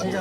অনেক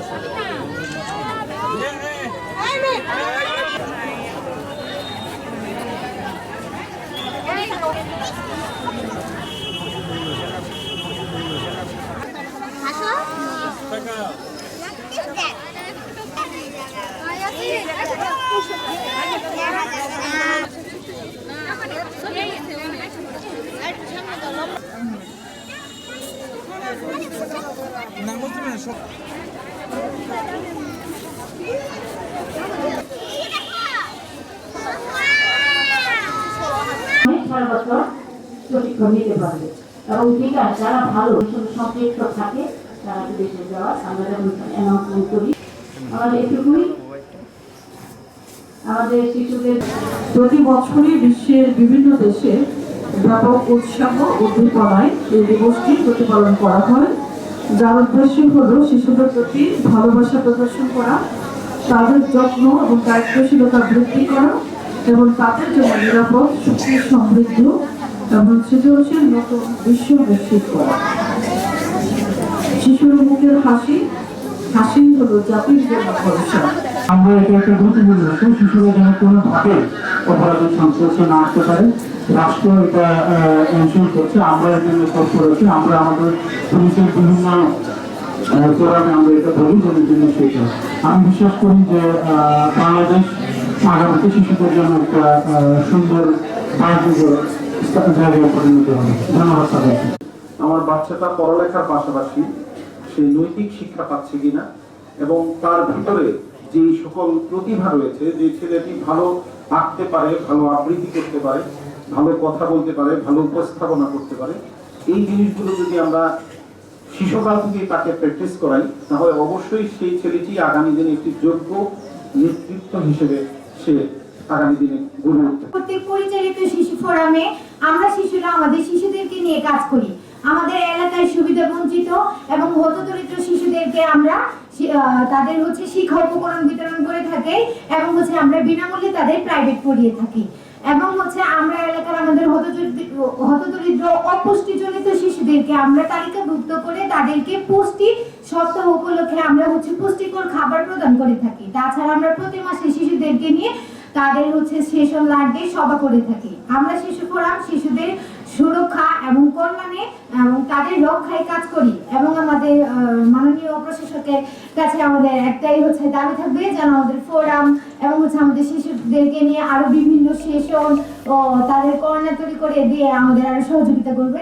প্রশিক্ষণ নিতে পারবে। এবং যেটা যারা ভালো সম্পৃক্ত থাকে তারা বিদেশে যাওয়ার আমরা যেমন অ্যানাউন্সমেন্ট করি আমাদের এটুকুই। আমাদের শিশুদের প্রতি বছরই বিশ্বের বিভিন্ন দেশে ব্যাপক উৎসাহ উদ্দীপনায় এই দিবসটি প্রতিপালন করা হয়। যার উদ্দেশ্য হল শিশুদের প্রতি ভালোবাসা প্রদর্শন করা, তাদের যত্ন এবং দায়িত্বশীলতা বৃদ্ধি করা এবং তাদের জন্য নিরাপদ, সুখী, সমৃদ্ধ এবং সৃজনশীল নতুন বিশ্ব নিশ্চিত করা। শিশুর মুখের হাসি হাসি হলো জাতির জন্য ভরসা। আমরা এটা একটা গুরুত্বপূর্ণ বিষয় শিশুরা যেন সংস্পর্শে না আসতে পারে। রাষ্ট্র এটা করছে, আমরা এর জন্য তৎপর আছি আমরা আমাদের পুলিশের বিভিন্ন ফোরামে আমরা এটা জন্য আমি বিশ্বাস করি যে বাংলাদেশ আগামীতে শিশুদের জন্য একটা সুন্দর পরিণত হবে। ধন্যবাদ আমার বাচ্চাটা পড়ালেখার পাশাপাশি সে নৈতিক শিক্ষা পাচ্ছে কিনা এবং তার ভিতরে যে সকল প্রতিভা রয়েছে, যে ছেলেটি ভালো আঁকতে পারে, ভালো আবৃত্তি করতে পারে, ভালো কথা বলতে পারে, ভালো উপস্থাপনা করতে পারে, এই জিনিসগুলো যদি আমরা শিশুকাল থেকে তাকে প্র্যাকটিস করাই, তাহলে অবশ্যই সেই ছেলেটি আগামী দিনে একটি যোগ্য নেতৃত্ব হিসেবে সে আগামী দিনে গড়ে উঠতে প্রত্যেক পরিচালিত শিশু ফোরামে আমরা শিশুরা আমাদের শিশুদেরকে নিয়ে কাজ করি। আমাদের এলাকায় সুবিধা বঞ্চিত এবং হতদরিদ্র শিশুদেরকে আমরা তাদের হচ্ছে শিক্ষা উপকরণ বিতরণ করে থাকি এবং হচ্ছে আমরা বিনামূল্যে তাদের প্রাইভেট পড়িয়ে থাকি। এবং হচ্ছে আমরা এলাকার আমাদের হতদরিদ্র অপুষ্টিজনিত শিশুদেরকে আমরা তালিকাভুক্ত করে তাদেরকে পুষ্টি সপ্তাহ উপলক্ষে আমরা হচ্ছে পুষ্টিকর খাবার প্রদান করে থাকি। তাছাড়া আমরা প্রতি মাসে শিশুদেরকে নিয়ে তাদের হচ্ছে সেশন লাগবে সভা করে থাকি। আমরা শিশু ফোরাম শিশুদের সুরক্ষা এবং কল্যাণে এবং তাদের রক্ষায় কাজ করি। এবং আমাদের মাননীয় প্রশাসকের কাছে আমাদের একটাই হচ্ছে দাবি থাকবে, যেন আমাদের ফোরাম এবং হচ্ছে আমাদের শিশুদেরকে নিয়ে আরও বিভিন্ন সেশন ও তাদের কর্ণা তৈরি করে দিয়ে আমাদের আরও সহযোগিতা করবে।